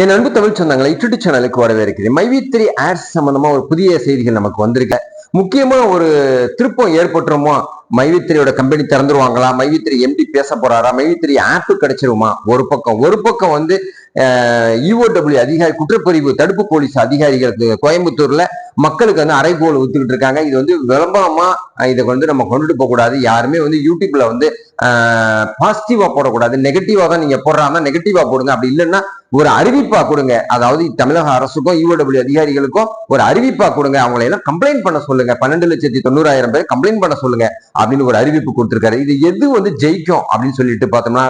என் அன்பு தமிழ் சொந்தங்களை யூடியூப் சேனலுக்கு வரவேற்கிறேன். மைவி த்ரீ ஆட்ஸ் சம்பந்தமா ஒரு புதிய செய்திகள் நமக்கு வந்திருக்கு. முக்கியமா ஒரு திருப்பம் ஏற்பட்டுருமா? மைவித்திரியோட கம்பெனி திறந்துருவாங்களா? மைவித்திரி எம்டி பேச போறாரா? மைவித்திரி ஆப் கிடைச்சிருமா? ஒரு பக்கம். ஒரு பக்கம் வந்து இஓடபிள்யூ அதிகாரி குற்றப்பிரிவு தடுப்பு போலீஸ் அதிகாரிகளுக்கு கோயம்புத்தூர்ல மக்களுக்கு வந்து அரைகோல் ஊத்துக்கிட்டு இருக்காங்க. இது வந்து விளம்பரமா இதை வந்து நம்ம கொண்டுட்டு போக கூடாது. யாருமே வந்து யூடியூப்ல வந்து பாசிட்டிவா போடக்கூடாது. நெகட்டிவா தான் நீங்க போடுறாங்க நெகட்டிவா போடுங்க. அப்படி இல்லைன்னா ஒரு அறிவிப்பா கொடுங்க. அதாவது தமிழக அரசுக்கும் இஓடபிள்யூ அதிகாரிகளுக்கும் ஒரு அறிவிப்பா கொடுங்க. அவங்களை எல்லாம் கம்ப்ளைண்ட் பண்ண சொல்லுங்க. பன்னெண்டு லட்சத்தி தொண்ணூறாயிரம் பேர் கம்ப்ளைண்ட் பண்ண சொல்லுங்க. அப்படின்னு ஒரு அறிவிப்பு கொடுத்திருக்காரு. இது எது வந்து ஜெயிக்கும் அப்படின்னு சொல்லிட்டு பார்த்தோம்னா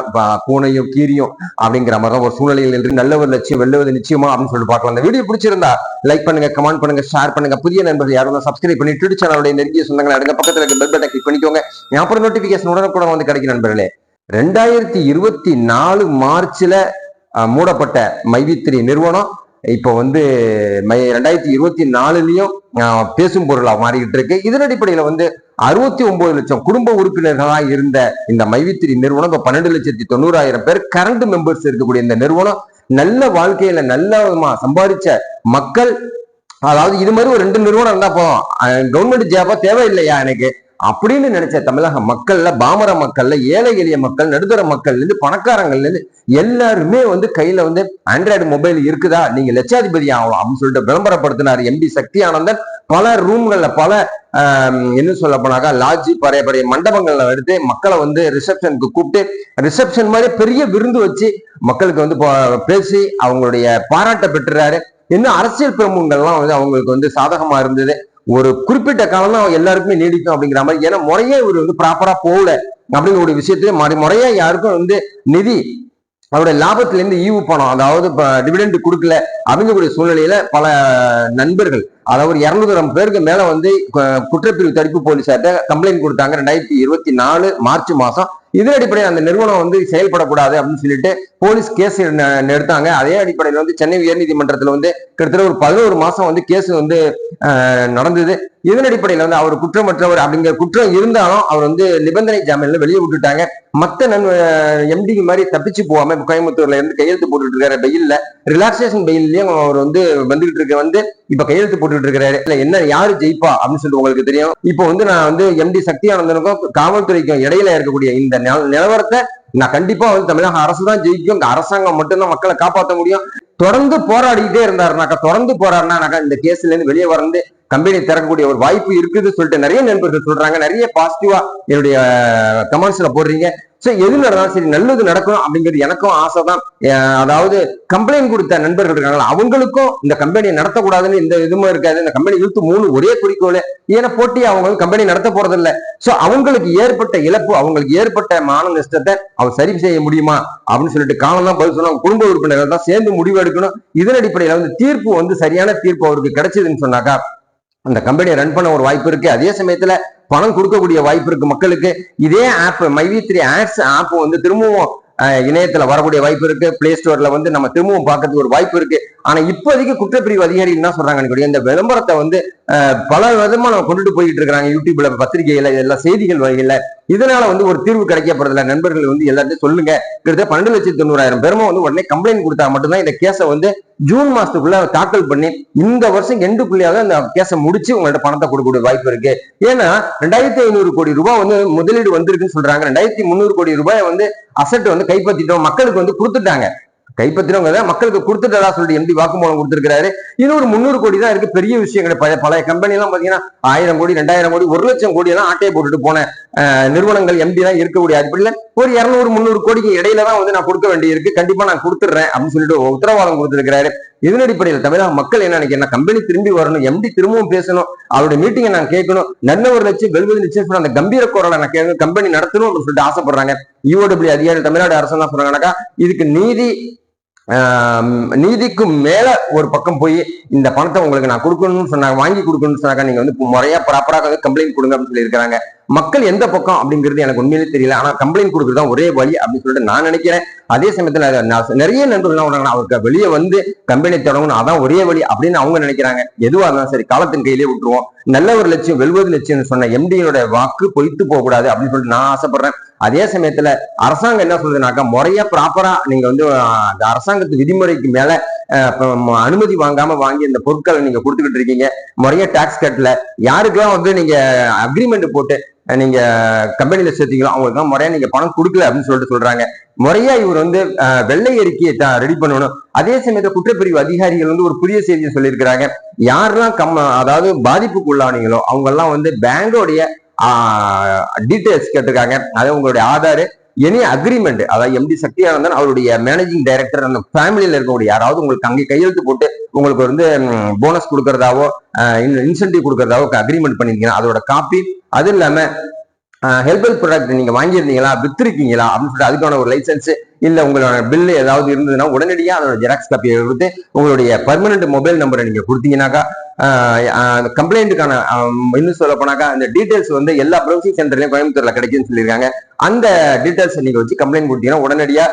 பூனையும் கீரியும் அப்படிங்கிற மாதிரி தான் ஒரு சூழ்நிலையில் நின்று நல்ல ஒரு லட்சியம் வெல்லுவது நிச்சயமா அப்படின்னு சொல்லிட்டு பார்க்கலாம். இந்த வீடியோ பிடிச்சிருந்தா லைக் பண்ணுங்க கமெண்ட் பண்ணுங்க ஷேர் பண்ணுங்க. புதிய நண்பர்கள் யாரும் சப்ஸ்கிரைப் பண்ணி ட்விட்டர் சேனலுடைய நெருங்கிய சொந்தங்களை அடுங்க பக்கத்துல இருக்க பெல் பட்டன் கிளிக் பண்ணிக்கோங்க. அப்புறம் நோட்டிபிகேஷன் உடனுக்குடன் வந்து கிடைக்கும் நண்பர்களே. ரெண்டாயிரத்தி இருபத்தி நாலு மார்ச்ல மூடப்பட்ட மைவித்திரி நிறுவனம். இப்போ வந்து மை ரெண்டாயிரத்தி இருபத்தி நாலுலயும் பேசும் பொருளா மாறிக்கிட்டு இருக்கு. இதன் அடிப்படையில வந்து அறுபத்தி ஒன்பது லட்சம் குடும்ப உறுப்பினர்களா இருந்த இந்த மைவித்திரி நிறுவனம் இப்போ பன்னெண்டு லட்சத்தி தொண்ணூறாயிரம் பேர் கரண்ட் மெம்பர்ஸ் இருக்கக்கூடிய இந்த நிறுவனம். நல்ல வாழ்க்கையில நல்ல விதமா சம்பாதிச்ச மக்கள் அதாவது இது மாதிரி ஒரு ரெண்டு நிறுவனம் இருந்தா போதும். கவர்மெண்ட் ஜாபா தேவையில்லையா எனக்கு? அப்படின்னு நினைச்ச தமிழக மக்கள்ல பாமர மக்கள்ல ஏழை எளிய மக்கள் நடுத்தர மக்கள்ல இருந்து பணக்காரங்கள்ல இருந்து எல்லாருமே வந்து கையில வந்து ஆண்ட்ராய்டு மொபைல் இருக்குதா? நீங்க லட்சாதிபதி ஆகலாம் அப்படின்னு சொல்லிட்டு விளம்பரப்படுத்தினார் எம்பி சக்தி ஆனந்தன் பல ரூம்கள்ல பல என்ன சொல்ல போனாக்கா லாட்ஜி பழைய பழைய மண்டபங்கள்ல எடுத்து மக்களை வந்து ரிசப்ஷனுக்கு கூப்பிட்டு ரிசப்ஷன் மாதிரி பெரிய விருந்து வச்சு மக்களுக்கு வந்து பேசி அவங்களுடைய பாராட்ட பெற்றுறாரு. இன்னும் அரசியல் பிரமுகங்கள்லாம் வந்து அவங்களுக்கு வந்து சாதகமா இருந்தது. ஒரு குறிப்பிட்ட காலம் தான் எல்லாருக்குமே நீடிக்கும் அப்படிங்கிற மாதிரி. ஏன்னா முறையே இவர் வந்து ப்ராப்பரா போகல அப்படிங்கிற ஒரு விஷயத்துல மறை முறையா யாருக்கும் வந்து நிதி அவருடைய லாபத்துல இருந்து ஈவு பணம் அதாவது டிவிடெண்ட் கொடுக்கல அப்படிங்கக்கூடிய சூழ்நிலையில பல நண்பர்கள் அதாவது ஒரு இருநூறு பேருக்கு மேல வந்து குற்றப்பிரிவு தடுப்பு போலீசார்ட்ட கம்ப்ளைண்ட் கொடுத்தாங்க. ரெண்டாயிரத்தி இருபத்தி நாலு மார்ச் மாசம் இதன் அடிப்படையில் அந்த நிறுவனம் வந்து செயல்படக்கூடாது அப்படின்னு சொல்லிட்டு போலீஸ் கேஸ் எடுத்தாங்க அதே அடிப்படையில் வந்து சென்னை உயர்நீதிமன்றத்தில் வந்து கிட்டத்தட்ட ஒரு பதினோரு மாசம் வந்து கேஸ் வந்து நடந்தது. இதன் அடிப்படையில் வந்து அவர் குற்றமற்றவர் அப்படிங்கிற குற்றம் இருந்தாலும் அவர் வந்து நிபந்தனை ஜாமீன்ல வெளியே விட்டுட்டாங்க. மத்த நன் எம்டி மாதிரி தப்பிச்சு போகாம கோயம்புத்தூர்ல இருந்து கையெழுத்து போட்டுட்டு இருக்காரு. பெயில்ல ரிலாக்ஸேஷன் பெயிலையும் அவர் வந்து வந்துகிட்டு இருக்க வந்து இப்ப கையெழுத்து போட்டுட்டு இருக்காரு. இல்ல என்ன யாரு ஜெயிப்பா அப்படின்னு சொல்லிட்டு உங்களுக்கு தெரியும். இப்போ வந்து நான் வந்து எம்டி சக்தி ஆனந்தனுக்கும் காவல்துறைக்கும் இடையில இருக்கக்கூடிய இந்த நிலவரத்தை நான் கண்டிப்பா வந்து தமிழக அரசு தான் ஜெயிக்கும். இந்த அரசாங்கம் மட்டும்தான் மக்களை காப்பாற்ற முடியும். தொடர்ந்து போராடிக்கிட்டே இருந்தாருனாக்கா தொடர்ந்து போராடினாக்கா இந்த கேஸ்ல இருந்து வெளியே வரந்து கம்பெனி திறக்கக்கூடிய ஒரு வாய்ப்பு இருக்குது சொல்லிட்டு நிறைய நண்பர்கள் சொல்றாங்க. நிறைய பாசிட்டிவா என்னுடைய கமெண்ட்ஸ்ல போடுறீங்க. சோ எது நடந்தாலும் சரி நல்லது நடக்கணும் அப்படிங்கிறது எனக்கும் ஆசை தான் அதாவது கம்ப்ளைண்ட் கொடுத்த நண்பர்கள் இருக்காங்களா அவங்களுக்கும் இந்த கம்பெனியை நடத்தக்கூடாதுன்னு இந்த இதுவும் இருக்காது. இந்த கம்பெனி இழுத்து மூணு ஒரே குறிக்கோள். ஏன்னா போட்டி அவங்க வந்து கம்பெனி நடத்த போறது இல்ல சோ அவங்களுக்கு ஏற்பட்ட இழப்பு அவங்களுக்கு ஏற்பட்ட மான நஷ்டத்தை அவர் சரி செய்ய முடியுமா அப்படின்னு சொல்லிட்டு காலம் தான் பதில் சொன்னாங்க. குடும்ப உறுப்பினர்கள் தான் சேர்ந்து முடிவு எடுக்கணும். இதன் அடிப்படையில வந்து தீர்ப்பு வந்து சரியான தீர்ப்பு அவருக்கு கிடைச்சதுன்னு சொன்னாக்கா அந்த கம்பெனியை ரன் பண்ண ஒரு வாய்ப்பு இருக்கு. அதே சமயத்துல பணம் கொடுக்கக்கூடிய வாய்ப்பு இருக்கு மக்களுக்கு. இதே ஆப் மைவி த்ரீ ஆட்ஸ் ஆப் வந்து திரும்பவும் இணையத்துல வரக்கூடிய வாய்ப்பு இருக்கு. பிளே ஸ்டோர்ல வந்து நம்ம திரும்பவும் பார்க்கறதுக்கு ஒரு வாய்ப்பு இருக்கு. ஆனா இப்போதைக்கு குற்றப்பிரிவு அதிகாரி என்ன சொல்றாங்க இந்த விளம்பரத்தை வந்து பல விதமா நம்ம கொண்டுட்டு போயிட்டு இருக்காங்க யூடியூப்ல பத்திரிகையில இதெல்லாம் செய்திகள் வகையில இதனால வந்து ஒரு தீர்வு கிடைக்கப்படுறதுல நண்பர்கள் வந்து எல்லாத்தையும் சொல்லுங்க. கிட்டத்தட்ட பன்னெண்டு லட்சத்தி தொண்ணூறாயிரம் பேருமா வந்து உடனே கம்ப்ளைண்ட் கொடுத்தா மட்டும்தான் இந்த கேஸை வந்து ஜூன் மாசத்துக்குள்ள தாக்கல் பண்ணி இந்த வருஷம் எண்டுக்குள்ளேயாவது அந்த கேஸை முடிச்சு உங்கள்ட்ட பணத்தை கொடுக்கக்கூடிய வாய்ப்பு இருக்கு. ஏன்னா ரெண்டாயிரத்தி ஐநூறு கோடி ரூபாய் வந்து முதலீடு வந்திருக்குன்னு சொல்றாங்க. ரெண்டாயிரத்தி முந்நூறு கோடி ரூபாய் வந்து அசட் வந்து கைப்பற்றிட்டோம். மக்களுக்கு வந்து கொடுத்துட்டாங்க. கைப்பற்றினவங்க தான் மக்களுக்கு கொடுத்துட்டதா சொல்லிட்டு எம்பி வாக்குமூலம் கொடுத்திருக்காரு இது ஒரு முந்நூறு கோடி தான் இருக்கு. பெரிய விஷயம் கிடையாது பழைய பழைய கம்பெனி எல்லாம் பாத்தீங்கன்னா ஆயிரம் கோடி ரெண்டாயிரம் கோடி ஒரு லட்சம் கோடி எல்லாம் ஆட்டையை போட்டுட்டு போனேன். நிறுவனங்கள் எம்பி தான் இருக்கக்கூடிய அடிப்படையில் ஒரு இரநூறு முந்நூறு கோடிக்கு இடையில தான் வந்து நான் கொடுக்க வேண்டியிருக்கு. கண்டிப்பா நான் கொடுத்துட்றேன் அப்படின்னு சொல்லிட்டு உத்தரவாதம் கொடுத்துருக்கிறாரு. இதன் அடிப்படையில் தமிழக மக்கள் என்ன நினைக்கிறேன் கம்பெனி திரும்பி வரணும் எம்பி திரும்பவும் பேசணும் அவருடைய மீட்டிங்கை நான் கேட்கணும் நல்லவர் லட்சம் வெல்வது நிச்சயம் அந்த கம்பீர குரலை நான் கேட்கணும் கம்பெனி நடத்தணும் அப்படின்னு சொல்லிட்டு ஆசைப்படுறாங்க. யூஓடபிள்யூ அதிகாரி தமிழ்நாடு அரசு தான் சொல்றாங்கன்னாக்கா இதுக்கு நீதி நீதிக்கும் நீதிக்கு மேல ஒரு பக்கம் போய் இந்த பணத்தை உங்களுக்கு நான் கொடுக்கணும்னு சொன்னாங்க வாங்கி கொடுக்கணும்னு சொன்னாங்க நீங்க வந்து முறையா ப்ராப்பராக வந்து கம்ப்ளைண்ட் கொடுங்க அப்படின்னு சொல்லியிருக்காங்க மக்கள் எந்த பக்கம் அப்படிங்கிறது எனக்கு உண்மையிலே தெரியல. ஆனா கம்ப்ளைண்ட் கொடுக்குறது தான் ஒரே வழி அப்படின்னு சொல்லிட்டு நான் நினைக்கிறேன். அதே சமயத்துல நான் நிறைய நண்பர்கள் என்ன அவருக்கு வெளியே வந்து கம்பெனி தொடங்கணும் அதான் ஒரே வழி அப்படின்னு அவங்க நினைக்கிறாங்க. எதுவாக இருந்தாலும் சரி காலத்தின் கையிலே விட்டுருவோம். நல்ல ஒரு லட்சியம் வெல்வது லட்சியம் சொன்ன எம்டியோட வாக்கு பொய்த்து போகக்கூடாது அப்படின்னு சொல்லிட்டு நான் ஆசைப்படுறேன். அதே சமயத்துல அரசாங்கம் என்ன சொல்றதுனாக்கா முறையா ப்ராப்பரா நீங்க வந்து அந்த அரசாங்கத்து விதிமுறைக்கு மேல அனுமதி வாங்காம வாங்கி இந்த பொருட்களை நீங்க கொடுத்துக்கிட்டு இருக்கீங்க. முறையா டாக்ஸ் கட்டல. யாருக்கெல்லாம் வந்து நீங்க அக்ரிமெண்ட் போட்டு நீங்க கம்பெனியில சேர்த்தீங்களோ அவங்களுக்கு முறையா நீங்க பணம் கொடுக்கல அப்படின்னு சொல்லிட்டு சொல்றாங்க. முறையா இவர் வந்து வெள்ளை அறிக்கையை ரெடி பண்ணணும். அதே சமயத்துல குற்றப்பிரிவு அதிகாரிகள் வந்து ஒரு புதிய செய்தியை சொல்லியிருக்கிறாங்க. யாரெல்லாம் கம் அதாவது பாதிப்புக்கு உள்ளானீங்களோ அவங்க எல்லாம் வந்து பேங்கோடைய டீட்டெயில்ஸ் கேட்டிருக்காங்க. அதாவது உங்களுடைய ஆதார். எனி அக்ரிமெண்ட் அதாவது எம்டி சக்தியானந்தன் அவருடைய மேனேஜிங் டைரக்டர் அந்த ஃபேமிலியில் இருக்கக்கூடிய யாராவது உங்களுக்கு அங்கே கையெழுத்து போட்டு உங்களுக்கு வந்து போனஸ் கொடுக்கறதாவோ இன்சென்டிவ் கொடுக்கறதாவோ அக்ரிமெண்ட் பண்ணிருக்கீங்க அதோட காப்பி அது இல்லாம ஹெல்பல் ப்ராடக்ட் நீங்க வாங்கியிருந்தீங்களா வித்திருக்கீங்களா அப்படின்னு சொல்லிட்டு அதுக்கான ஒரு லைசன்ஸ் இல்ல உங்களோட பில்லு ஏதாவது இருந்ததுன்னா உடனடியாக அதோட ஜெராக்ஸ் காப்பியை கொடுத்து உங்களுடைய பர்மனன்ட் மொபைல் நம்பரை நீங்க கொடுத்தீங்கன்னாக்கா கம்ப்ளைண்ட்டுக்கான இன்னும் சொல்ல போனாக்கா அந்த டீடைல்ஸ் வந்து எல்லா ப்ரௌசிங் சென்டர்லயும் கோயம்புத்தூர்ல கிடைக்குன்னு சொல்லியிருக்காங்க. அந்த டீடைல்ஸ் நீங்க வச்சு கம்ப்ளைண்ட் கொடுத்தீங்கன்னா உடனடியா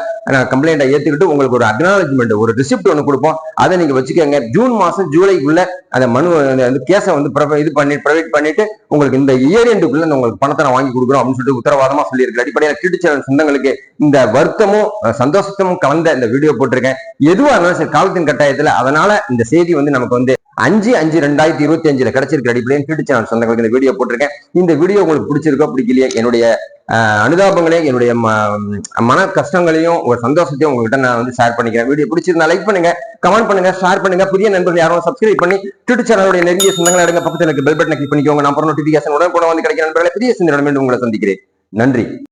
கம்ப்ளைண்ட்டை ஏத்துக்கிட்டு உங்களுக்கு ஒரு அக்னாலஜ்மெண்ட் ஒரு ரிசிப்ட் ஒன்று கொடுப்போம். அதை நீங்க வச்சுக்கோங்க. ஜூன் மாசம் ஜூலைக்குள்ள அந்த மனு அந்த கேஸை வந்து இது பண்ணி ப்ரொவைட் பண்ணிட்டு உங்களுக்கு இந்த இயர் எண்டுக்குள்ள உங்களுக்கு பணத்தை நான் வாங்கி கொடுக்குறோம் அப்படின்னு சொல்லிட்டு உத்தரவாதமா சொல்லியிருக்கு அடிப்படையில் கிட்டு சொந்தங்களுக்கு இந்த வருத்தமும் சந்தோஷத்தும் கலந்த இந்த வீடியோ போட்டிருக்கேன். எதுவா இருந்தாலும் சரி காலத்தின் கட்டாயத்துல அதனால இந்த செய்தி வந்து நமக்கு வந்து அஞ்சு அஞ்சு ரெண்டாயிரத்தி இருபத்தி அஞ்சுல கிடைச்சிருக்க அடிப்படையில் கிட்டு சேனல் சொந்தங்களுக்கு இந்த வீடியோ போட்டிருக்கேன். இந்த வீடியோ உங்களுக்கு பிடிச்சிருக்கோ பிடிக்கலையே என்னுடைய அஹ், அனுதாபங்களையும் என்னுடைய ம- மன கஷ்டங்களையும் ஒரு சந்தோஷத்தையும் உங்ககிட்ட நான் வந்து ஷேர் பண்ணிக்கிறேன். வீடியோ பிடிச்சிருந்தா லைக் பண்ணுங்க கமெண்ட் பண்ணுங்க ஷேர் பண்ணுங்க. புதிய நண்பர்கள் யாரும் சப்ஸ்கிரைப் பண்ணி ட்விட்டர் சேனலுடைய நெருங்கிய சொந்தங்களை எடுங்க. பக்கத்துல இருக்க பெல் பட்டனை கிளிக் பண்ணிக்கோங்க. நான் அப்புறம் நோட்டிபிகேஷன் உடனே கூட வந்து கிடைக்கிற நண்பர்களை புதிய சிந்தனை மீண்டும் உங்களை சந்திக்கிறேன். நன்றி.